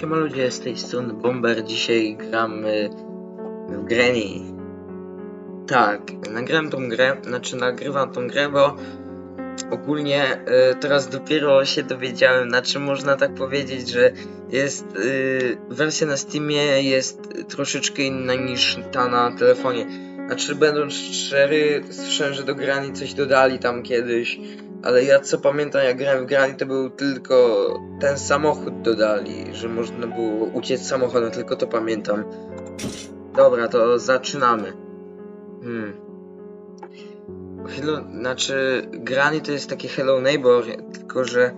Siema ludzie, z tej strony Bomber. Dzisiaj gramy w Granny. Tak, nagrałem tą grę, znaczy nagrywam tą grę, bo ogólnie e, teraz dopiero się dowiedziałem, znaczy można tak powiedzieć, że jest e, wersja na Steamie jest troszeczkę inna niż ta na telefonie. Znaczy będąc szczery, słyszałem, że do Granny coś dodali tam kiedyś, ale ja co pamiętam jak grałem w Granny to był tylko ten samochód dodali, że można było uciec samochodem, tylko to pamiętam. Dobra, to zaczynamy. Hmm. Hello, znaczy Granny to jest takie Hello Neighbor, tylko że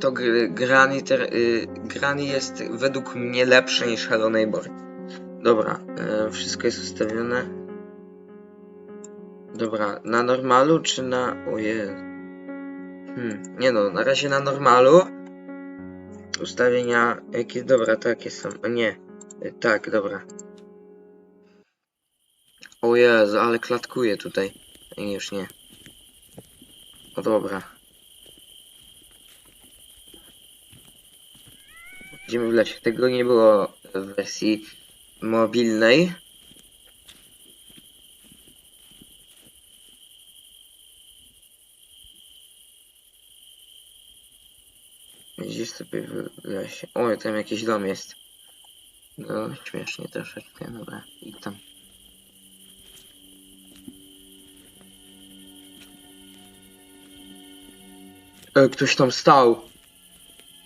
to gr- Granny, ter, y, Granny jest według mnie lepsze niż Hello Neighbor. Dobra, e, wszystko jest ustawione. Dobra, na normalu czy na... Ojej. Hmm, nie no, na razie na normalu. Ustawienia... Jakie... Dobra, takie są. Nie. Y, Tak, dobra. O Jezu, ale klatkuje tutaj. Już nie. No dobra. Idziemy w lesie. Tego nie było w wersji mobilnej. Gdzieś sobie w lesie. Oj, tam jakiś dom jest. No, śmiesznie troszeczkę, dobra. I tam. E, ktoś tam stał.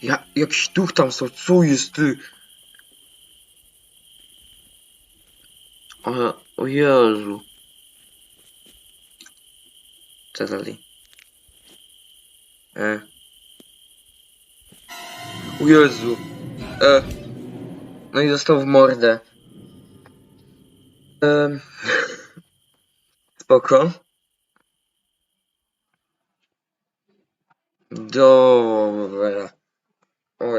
Ja, jakiś duch tam stał, co jest ty? O, o Jezu. Co dalej? E. O Jezu. E. No i dostał w mordę. Em. Spoko. Dobra.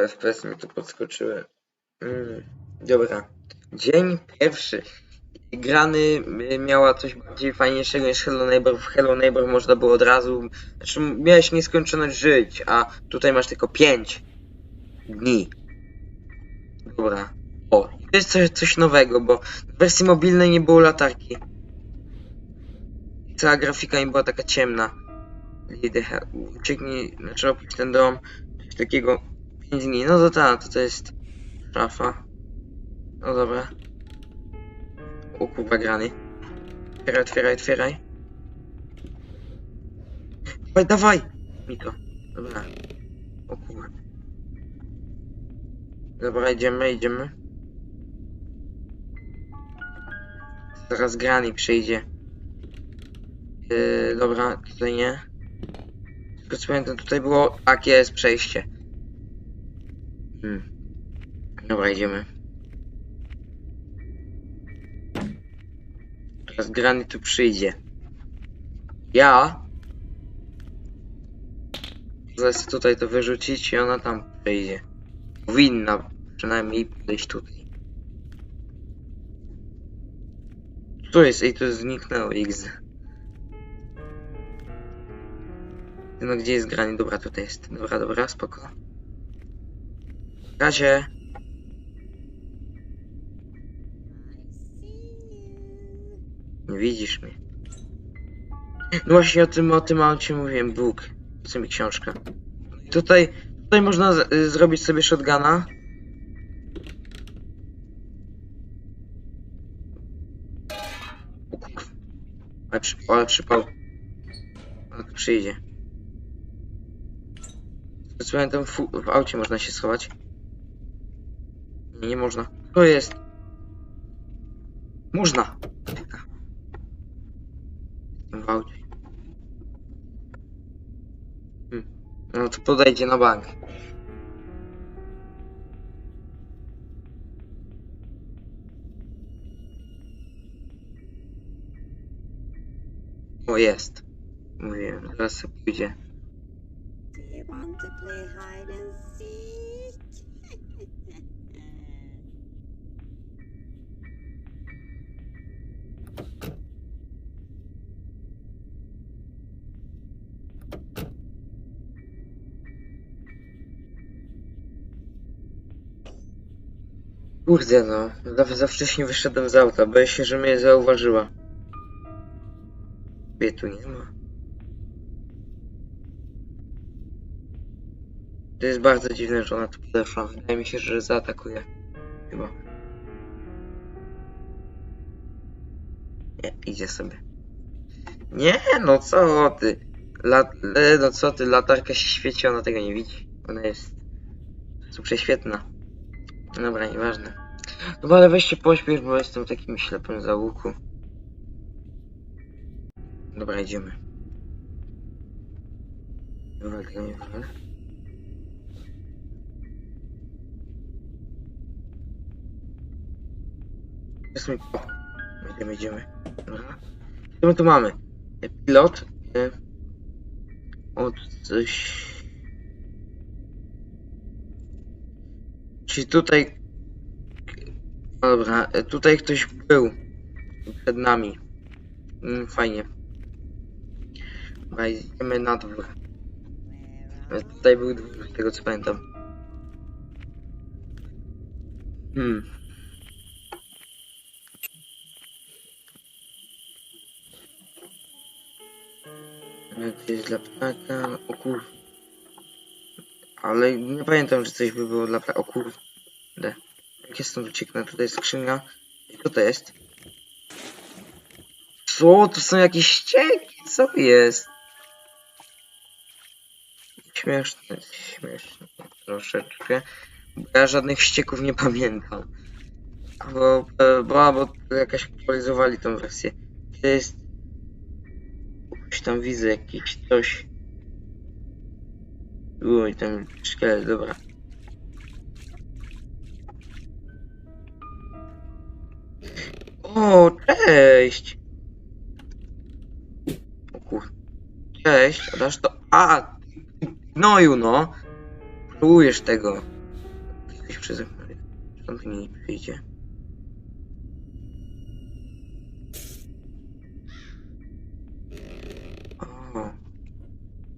FPS mi tu podskoczyły. Mm. Dobra. Dzień pierwszy. Grany y, miała coś bardziej fajniejszego niż Hello Neighbor. W Hello Neighbor można było od razu... Znaczy miałeś nieskończoność żyć, a tutaj masz tylko 5 dni. Dobra. O, to jest coś, coś nowego, bo w wersji mobilnej nie było latarki. Cała grafika nie była taka ciemna. Hell. Ucieknij, znaczy opuść ten dom. Coś takiego 5 dni. No to tak, to, to jest szafa. No dobra. O kurwa grany. Otwieraj, otwieraj, otwieraj. Dawaj, dawaj! Miko. Dobra. O kurwa. Dobra, idziemy, idziemy. Zaraz Granny przyjdzie. Yy, dobra, tutaj nie. Tylko co pamiętam, tutaj było... Tak, jest przejście. Hmm. Dobra, idziemy. Teraz Granny tu przyjdzie. Ja... Zaraz tutaj to wyrzucić i ona tam przyjdzie. Powinna przynajmniej podejść tutaj. Tu jest i to zniknęło X. No gdzie jest granie? Dobra, tutaj jest. Dobra, dobra, spoko. Razie. Nie widzisz mnie. No właśnie o tym, o tym aucie mówiłem, Bóg. Co mi książka. Tutaj, tutaj można z, y, zrobić sobie shotguna. Ale, przy, ale przypał. Ale przyjdzie. Tam w, w aucie można się schować. Nie, nie można. To jest. Można. W aucie. Hmm. No to podejdzie na bank. O, Kurde no, za, za wcześnie wyszedłem z auta, boję się, że mnie zauważyła. Mnie tu nie ma. To jest bardzo dziwne, że ona tu podeszła. Wydaje mi się, że zaatakuje. Chyba. Nie, idzie sobie. Nie, no co ty? Le, no co ty, latarka się świeci, ona tego nie widzi. Ona jest super świetna. Dobra, nieważne. No ale weź się pośpiesz, bo jestem takim ślepym za łuku. Dobra, idziemy. Dobra, nie. Jest mi... Idziemy, idziemy. Dobra. Co my tu mamy? E, Pilot. E, o, tu coś... Czyli tutaj... Dobra, e, tutaj ktoś był. Przed nami. Mm, fajnie. Dobra, idziemy na dwór. E, Tutaj był dwór, z tego co pamiętam. Hmm. To jest dla ptaka. O kur... Ale nie pamiętam, że coś by było dla ptaka. O. Jak ja stąd ucieknę? Tutaj jest skrzynia. I co to jest? Co? To są jakieś ścieki? Co jest? Śmieszne, śmieszne. Troszeczkę. Bo ja żadnych ścieków nie pamiętam. Bo, e, bo, bo jakaś aktualizowali tą wersję. To jest... Coś tam widzę, jakiś coś. Uj, ten szkielet, dobra. O, cześć! O kur... Cześć, a dasz to... A! Gnoju, no! Próbujesz tego. Jesteś przez... Stąd mi nie przyjdzie.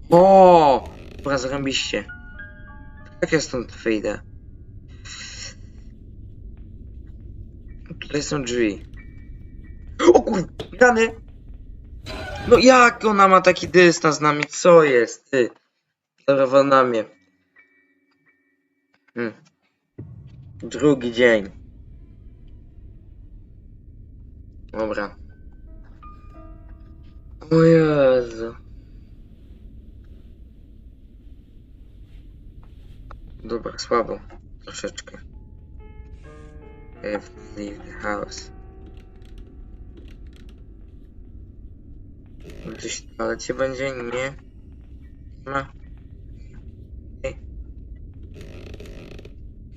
O! Dobra, zarąbiście. Jak ja stąd wyjdę? Tutaj są drzwi. Kur... Rany! No jak ona ma taki dystans z nami? Co jest, ty? Dobra, na mnie. Hmm. Drugi dzień. Dobra. O Jezu. Dobra, słabo. Troszeczkę. The house. Gdzieś w będzie? Nie. Nie ma.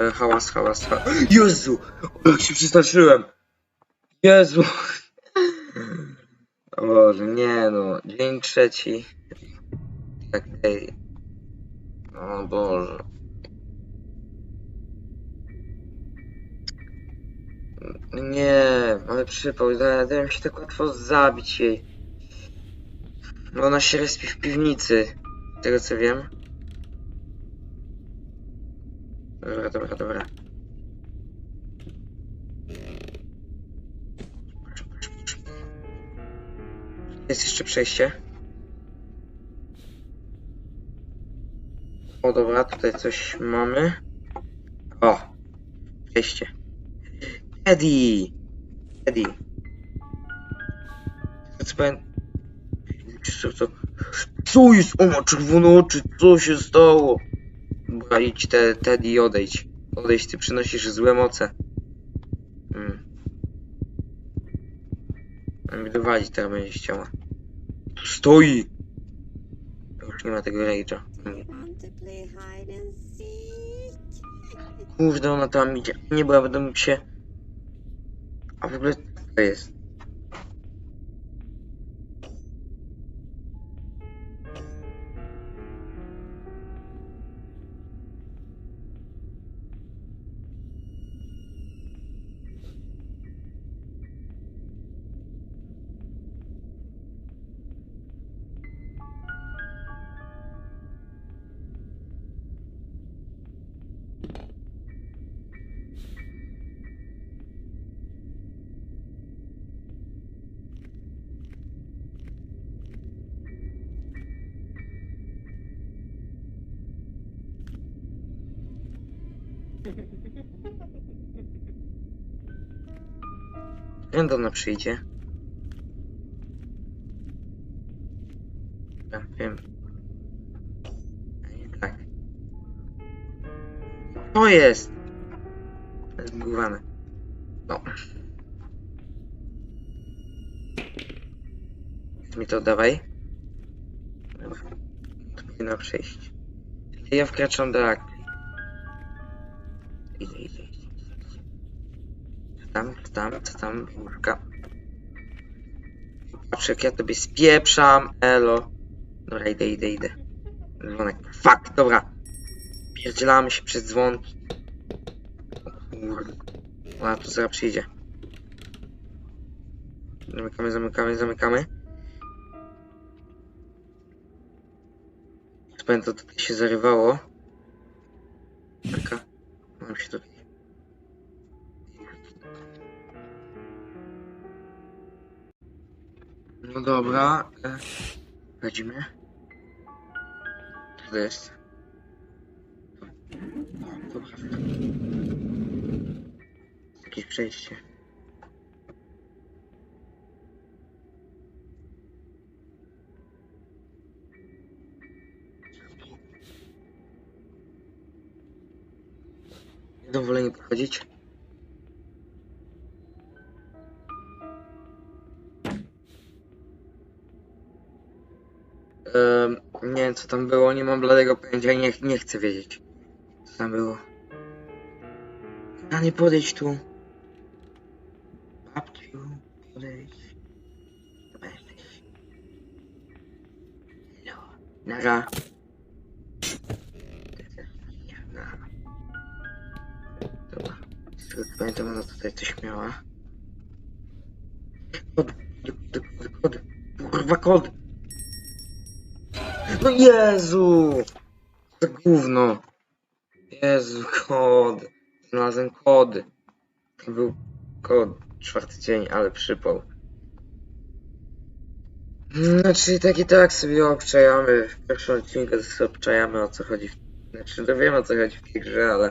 E, Hałas, hałas, hałas. Jezu! O, Jak się przestraszyłem! Jezu! O Boże, nie no. Dzień trzeci. Tak, ej. O Boże. Nie, ale przypał, da- dałem się tak łatwo zabić jej. Bo ona się respi w piwnicy, z tego co wiem. Dobra, dobra, dobra. Jest jeszcze przejście. O dobra, tutaj coś mamy. O! Przejście. Eddie! Eddie. To co powiem... Co, jest? O, ma czerwone oczy, co się stało? Dobra, idź te, Teddy, odejdź. Odejdź, ty przynosisz złe moce. Hmm. Mam mi dowalić teraz będzie chciała. Tu stoi! Już nie ma tego rage'a. Kurde, ona tam idzie. Nie, bo ja będę mógł się... A w ogóle co to jest? Kiedy ona przyjdzie? Ja wiem. Tak. To jest! To jest zbugowane. No. Mi to dawaj. To powinno przejść. Ja wkraczam do akcji. Tam, co tam, co tam, łóżka. Patrz jak ja tobie spieprzam, elo. Dobra, idę, idę, idę. Dzwonek, fuck, dobra. Pierdzielamy się przez dzwonki. Ona tu zaraz przyjdzie. Zamykamy, zamykamy, zamykamy. Pamiętam, to tutaj się zarywało. Taka. Dobra. Wchodzimy. Co to jest? O, dobra. Jakieś przejście. Będą woleni podchodzić. Wiem co tam było, nie mam bladego pojęcia i nie, nie chcę wiedzieć. Co tam było. A nie podejdź tu. Jezu! To gówno. Jezu, kod. Znalazłem kod. Był kod. Czwarty dzień, ale przypał. Znaczy, tak i tak sobie obczajamy. W pierwszym odcinku sobie obczajamy o co chodzi. W... Znaczy, to wiem o co chodzi w tej grze, ale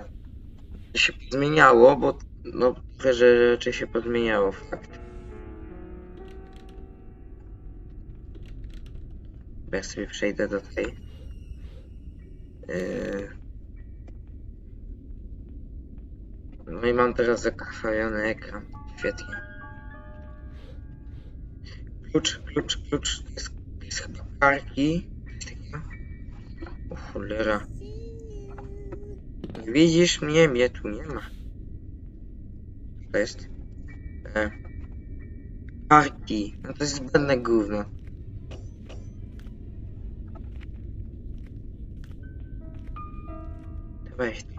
to się zmieniało, bo no trochę rzeczy się pozmieniało, fakt. Ja sobie przejdę do tej. Yy... No i mam teraz zakrwawiony ekran. Świetnie. Klucz, klucz, klucz. To jest, to jest chyba takiego. O cholera. Widzisz mnie? Mnie tu nie ma. To jest? E. Karki. No to jest zbędne gówno. Weź to.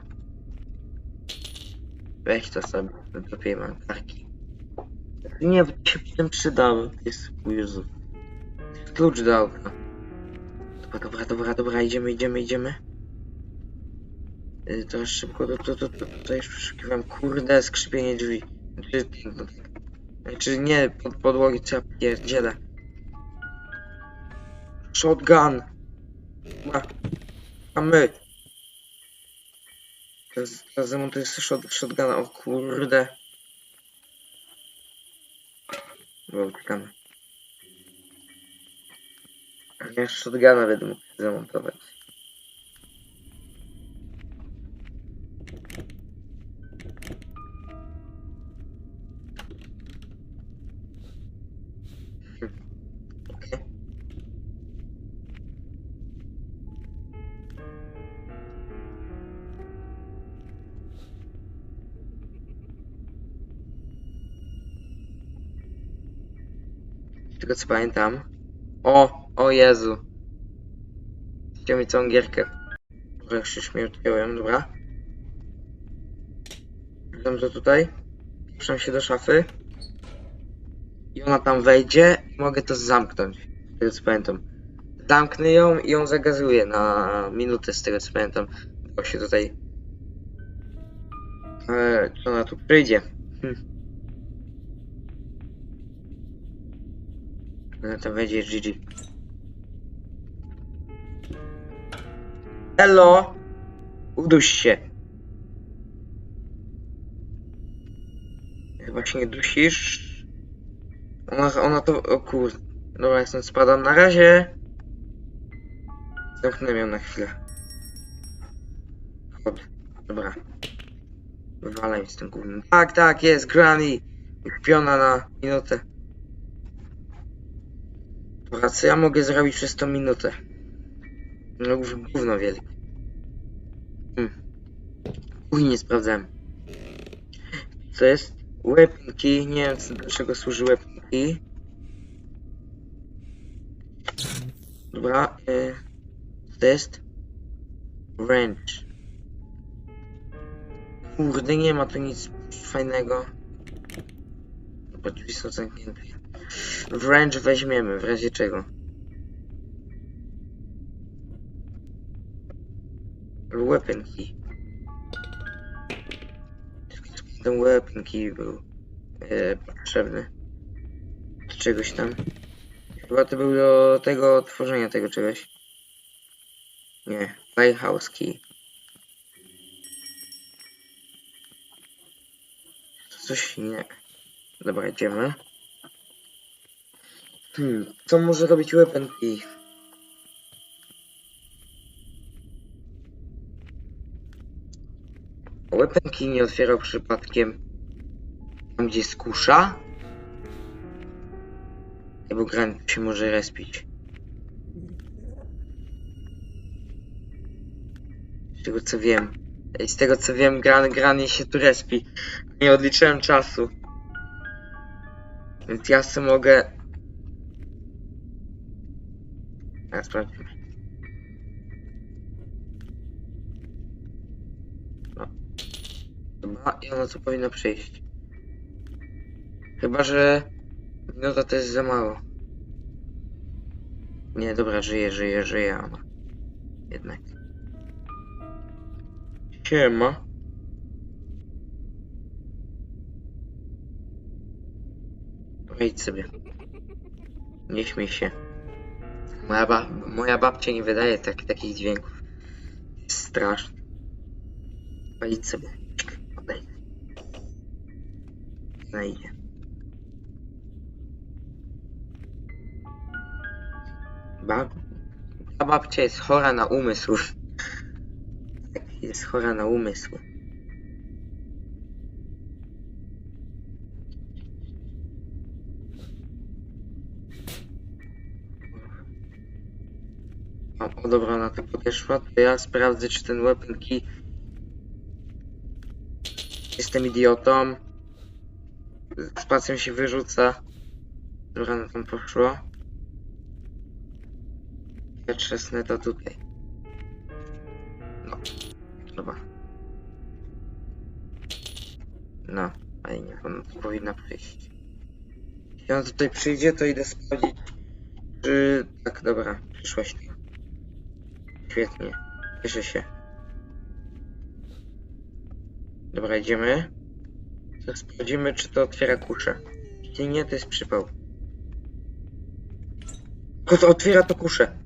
Weź to sobie. Lepiej mam karki. Nie, bo to się potem przydały. Jest, o Jezu. Klucz do auta. Dobra, dobra, dobra, dobra, idziemy, idziemy, idziemy. Y, Teraz szybko, to, to, to, to, to już przeszukiwałem. Kurde, skrzypienie drzwi. Znaczy, no, znaczy nie, pod podłogi ja pierdzielę. Shotgun! A my. Teraz, teraz zamontuję shot, shotguna, o kurde. Bo uciekamy. Ja shotguna mógł zamontować. Co pamiętam. O, o Jezu. Chciał mi całą gierkę. Dobra, już się śmierciłem, dobra. Wracam to tutaj. Piszę się do szafy. I ona tam wejdzie i mogę to zamknąć. Z tego co pamiętam. Zamknę ją i ją zagazuję na minutę z tego co pamiętam. Bo się tutaj... Eee, czy ona tu przyjdzie? Hm. Ona tam wejdzie GG. Hello! Uduś się. Chyba się nie dusisz. Ona, ona to... O kur... Dobra, ja stąd spadam. Na razie. Zamknę ją na chwilę. Chod. Dobra. Wywalaj z tym gównem. Tak, tak, jest, Granny. Kupiona na minutę. Dobra, co ja mogę zrobić przez tą minutę? No już gówno wielkie. Hmm. Uj, nie sprawdzałem. Co jest? Weapon key. Nie wiem, do czego służy weapon key. Dobra, y... Co jest? Wrench. Kurde, nie ma tu nic fajnego. Bo drzwi są zamknięte. Wrench weźmiemy, w razie czego. Weapon key. Ten weapon key był e, potrzebny. Do czegoś tam. Chyba to był do tego tworzenia tego czegoś. Nie, Playhouse key. Coś nie. Dobra, idziemy. Hmm, co może robić weapon key? Weapon key nie otwierał przypadkiem tam gdzie jest kusza? Bo gran się może respić. Z tego co wiem. Z tego co wiem, gran, gran się tu respi. Nie odliczyłem czasu. Więc ja sobie mogę... Ja sprawdzimy. No. Dobra, i ono co powinno przyjść. Chyba, że minuta to jest za mało. Nie, dobra, żyje, żyje, żyje ona. Jednak. Siema. Wejdź sobie. Nie śmiej się. Moja, ba moja babcia nie wydaje tak, takich dźwięków. Straszne. Wejdź sobie. Odejdź. Znajdzie. Bab... Ta babcia jest chora na umysł. Jest chora na umysł. O dobra, ona to podeszła, to ja sprawdzę, czy ten weapon key... Jestem idiotą. Spacją się wyrzuca. Dobra, no tam poszło. Ja trzasnę to tutaj. No. Dobra. No, fajnie, tu powinna przyjść. Jeśli ona tutaj przyjdzie, to idę sprawdzić, czy... Tak, dobra, przyszłaś. Świetnie, cieszę się. Dobra, idziemy. Teraz sprawdzimy, czy to otwiera kuszę. Jeśli nie, to jest przypał. To otwiera to kuszę.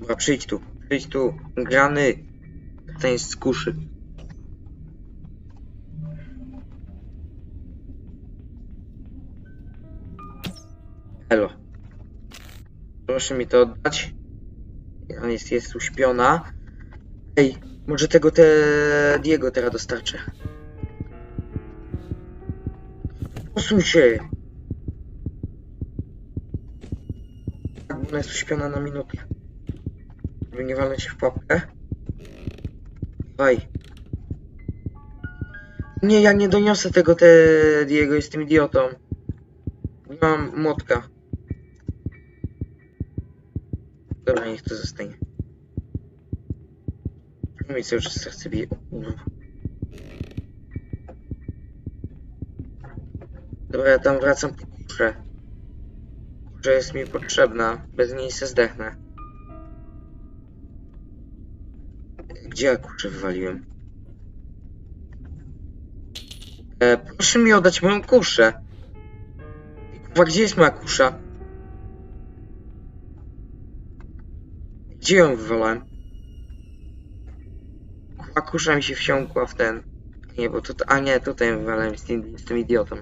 Dobra, przyjdź tu. Przyjdź tu. Grany. Ten jest z kuszy. Elo. Proszę mi to oddać. Jest, jest uśpiona. Ej, może tego te Diego teraz dostarczę. Posuń się! Ona jest uśpiona na minutę. Żeby nie walnąć się w pułapkę. Dawaj. Nie, ja nie doniosę tego te Diego, jestem idiotą. Nie mam młotka. Dobra, niech to zostanie. Mi cały czas serce bije. Dobra, ja tam wracam po kuszę. Kusza jest mi potrzebna. Bez niej se zdechnę. Gdzie ja wywaliłem? E, proszę mi oddać moją kuszę. Kurwa, gdzie jest moja kusza? Gdzie ją wywalałem? Kurwa, kusza mi się wsiąkła w ten. Nie, bo to... A nie, tutaj wywalałem z tym, z tym idiotą.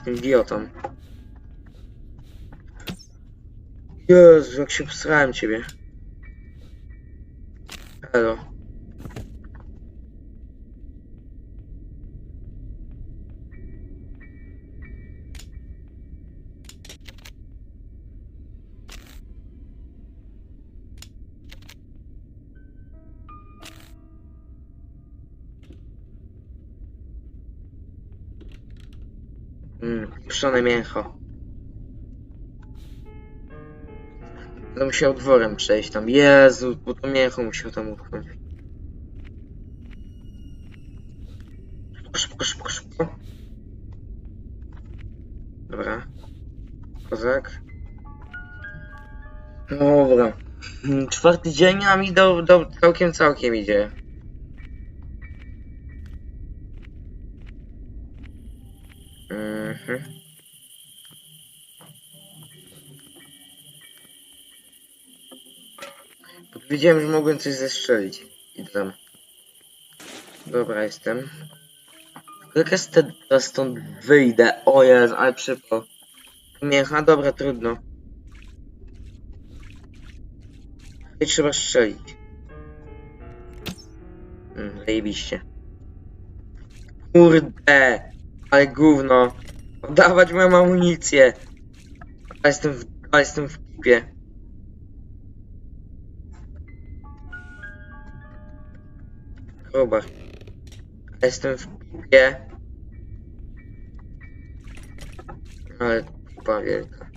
Z tym idiotą. Jezu, jak się posrałem ciebie. Elo. Pieprzone mięcho. Będę musiał dworem przejść tam. Jezu, bo to mięcho musiał tam upchnąć. Szybko, szybko, szybko, szybko. Dobra. Kozak. Dobra. Mm, Czwarty dzień a mi do, do całkiem, całkiem idzie. Wiedziałem, że mogłem coś zestrzelić. I tam. Dobra, jestem. Jak ja teraz stąd wyjdę? O Jezu, ale przypał. Miecha, dobra, trudno. I trzeba strzelić. Mm, zajebiście. Kurde, ale gówno. Oddawać moją amunicję. Ale jestem w, ale jestem w pipie. Chyba. Jestem w pipie. Ale chyba wielka.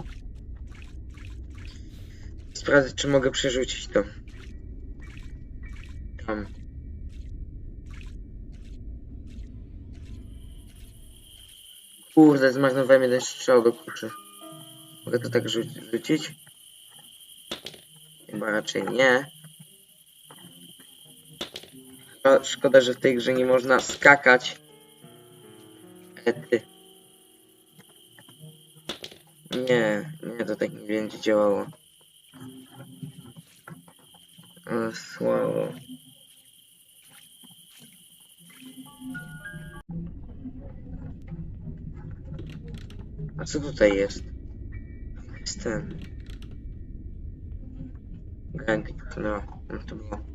Sprawdzę, czy mogę przerzucić to. Tam. Kurde, zmarnowałem jeden strzał do kuszy. Mogę to tak rzucić? Chyba raczej nie. Szko- Szkoda, że w tej grze nie można skakać. E, ty. Nie, nie, to tak nie będzie działało. Ale słabo. A co tutaj jest? Jest ten. Gang, no, no to było.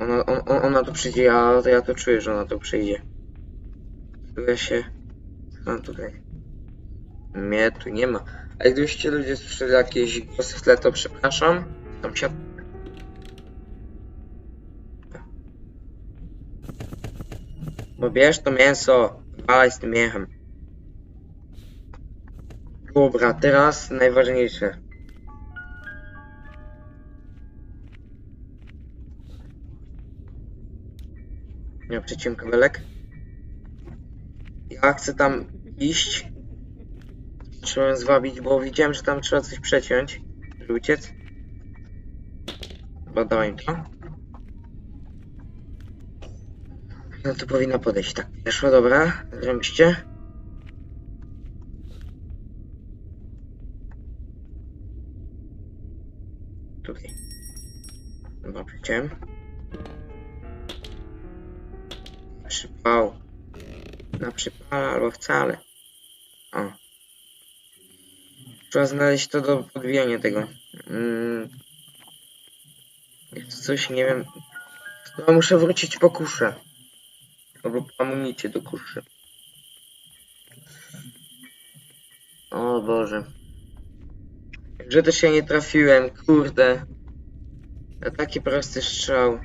Ona, on, on, ona tu przyjdzie, ja, ja to czuję, że ona tu przyjdzie. Ja się... No tutaj. Mnie tu nie ma. A gdybyście ludzie słyszeli jakieś głosy w tle, to przepraszam. Tam się... Bo bierz to mięso. Walaj z tym miechem. Dobra, teraz najważniejsze. Nie przeciąłem kabelek. Ja chcę tam iść. Trzeba ją zwabić, bo widziałem, że tam trzeba coś przeciąć, żeby uciec. Chyba dałem to. No to powinna podejść, tak. Weszła, dobra. Zrobiliście. Tutaj. Dobra, przeciąłem. Przypał. Na przypale albo wcale. O. Trzeba znaleźć to do podbijania tego. Mm. Jest coś, nie wiem. Muszę wrócić po kuszę. Albo po do kuszy. O Boże. Że też się nie trafiłem, kurde. A taki prosty strzał.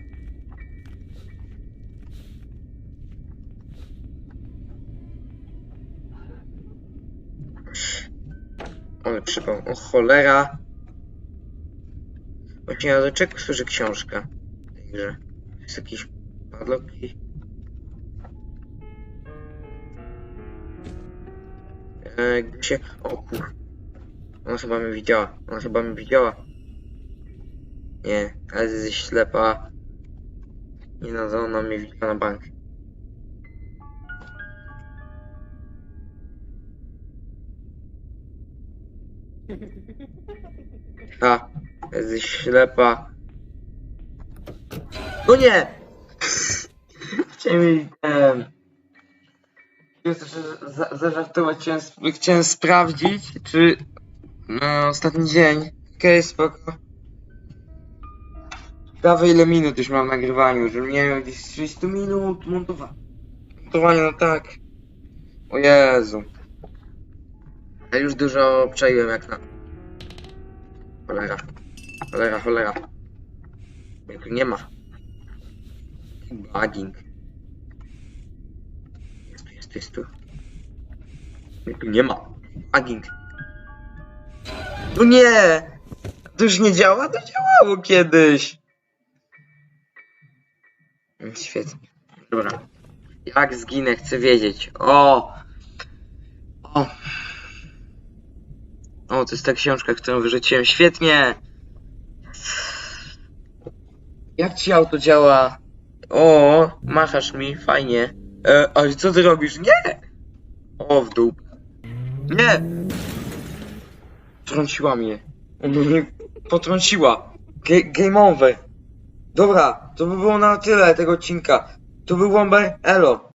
Ale przypał. O cholera. Właśnie do czego służy książka grze? Jest jakiś padlock? i- Eee, gdzie się... O kur... Ona chyba mnie widziała. Ona chyba mnie widziała. Nie, ale jest ślepa. Nie no, ona mnie widziała na bank. Ha, jesteś ślepa. No nie! Chciałem jej ten... za- Zażartować, chciałem, chciałem sprawdzić, czy... No, ostatni dzień. Okej, spoko. Prawie ile minut już mam w nagrywaniu, żebym nie miał gdzieś 30 minut montowania. Montowanie, no tak. O Jezu. Ja już dużo obczaiłem jak na... Cholera. Cholera, cholera. Mnie tu nie ma. Bugging. Jest tu, jest tu. Mnie tu nie ma. Bugging. No nie! To już nie działa? To działało kiedyś. Świetnie. Dobra. Jak zginę, chcę wiedzieć. O! O! O, to jest ta książka, którą wyrzuciłem. Świetnie! Jak ci auto działa? O, machasz mi, fajnie. E, ale co ty robisz? Nie! O, w dół. Nie! Trąciła mnie. Mnie potrąciła. Ge game over. Dobra, to by było na tyle tego odcinka. To był Bomber. Elo.